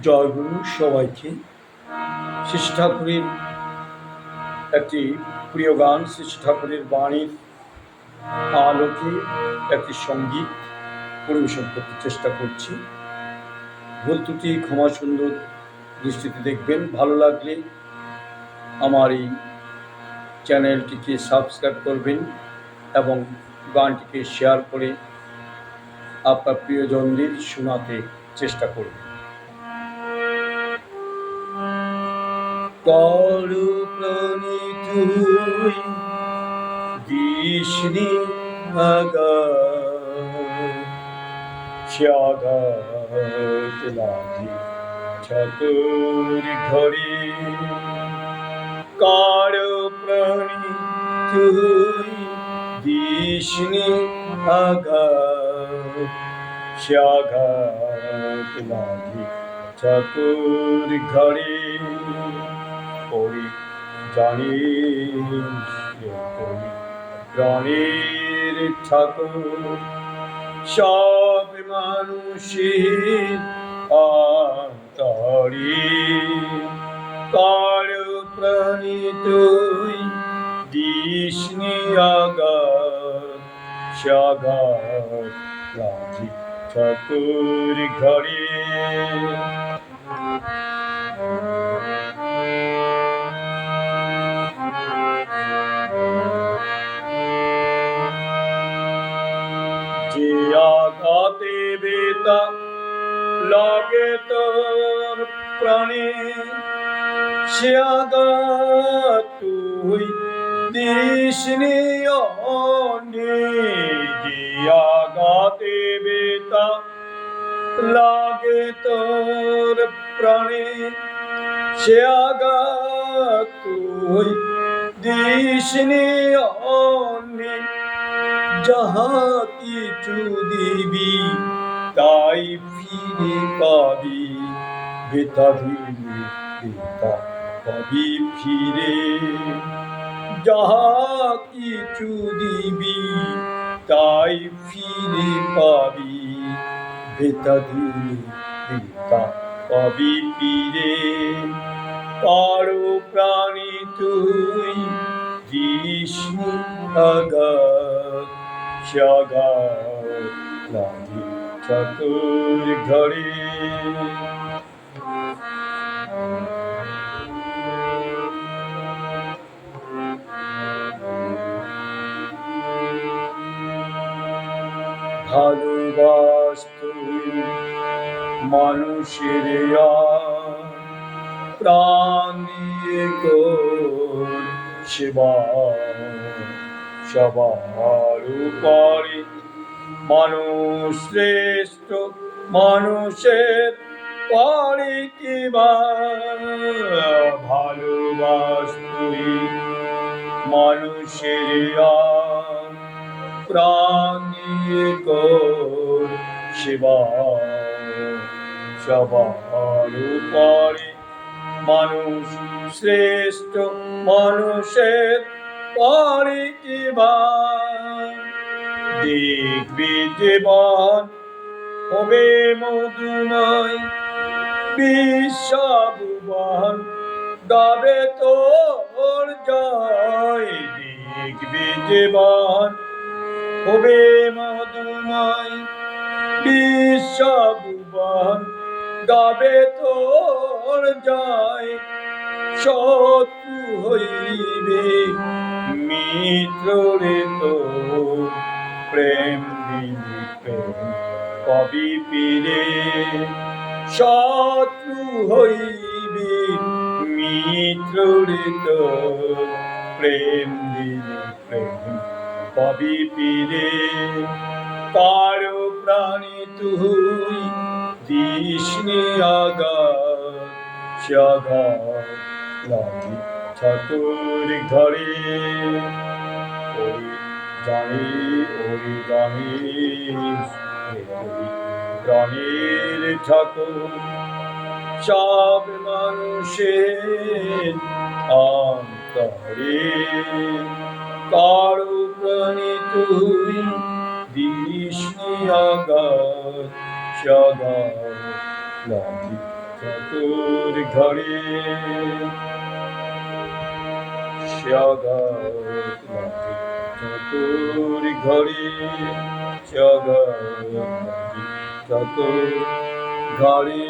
জয়গুরু সবাইকে। শ্রী ঠাকুরের একটি প্রিয় গান শ্রী ঠাকুরের বাণীর আলোকে একটি সংগীত পরিবেশন করতে চেষ্টা করছি। ভুল ত্রুটি, ক্ষমা সুন্দর দৃষ্টিতে দেখবেন। ভালো লাগলে আমার এই চ্যানেলটিকে সাবস্ক্রাইব করবেন এবং গানটিকে শেয়ার করে আপনার প্রিয়জনদের শোনাতে চেষ্টা করবেন। করু প্রণীতুই আগা শ্যাগাত লাগি ঠাকুর ঘরে কার প্রাণী তুই দিশনি আগা শ্যাগাত লাগি ঠাকুর ঘরে করি জানি করি, প্রাণীর ঠাকুর। সব মানুষের আন্তরি কার প্রাণী তুই দিসনি আগার সাগার, রাজি ঠাকুর ঘরে। আঘাতে বেতা লাগে তোর প্রাণে, সে আঘাত তুই দিসনি আঘাতে বেতা লাগে তোর প্রাণে, সে আঘাত তুই দিসনি অনে যাহা কিছু দিবি, তাই ফিরে পাবি। বেতা দিবি বেতা পাবি ফিরে? যাহা কিছু দিবি, তাই ফিরে পাবি। বেতা দিবি বেতা পাবি ফিরে? কারও প্রাণী তুই কৃষ্ণ আগাত সাগাত লাগি ঠাকুর ঘরে ভালোবাস তুই মানুষের প্রাণ দিয়ে সেবা সবার উপরে মানুষ শ্রেষ্ঠ মানুষের পরে কিবা ভালোবাস মানুষের প্রাণ দিয়ে কর সেবা সবার উপরে মানুষ শ্রেষ্ঠ মানুষের পরে কিবা দেখবি জীবন, হবে মধুময় বিশ্বভুবন গাবে তোর জয়, দেখবি জীবন, হবে মধুময় বিশ্বভুবন গাবে তোর জয়, শত্রু হইবে। মিত্র তোর প্রেম কবি পীরে শত্রু হইবে মিত্র তোর প্রেম দিবি প্রেম কবি পীরে কারও প্রাণী তুই দিসনি আগা সাগা ওরে জানি ওরে জানি ওরে প্রাণীর ঠাকুর। সব মানুষের অন্তরে কারও তুই দিস আগাত সাগা লাগি ঘরে। জগৎ মাঝি চতুর ঘরে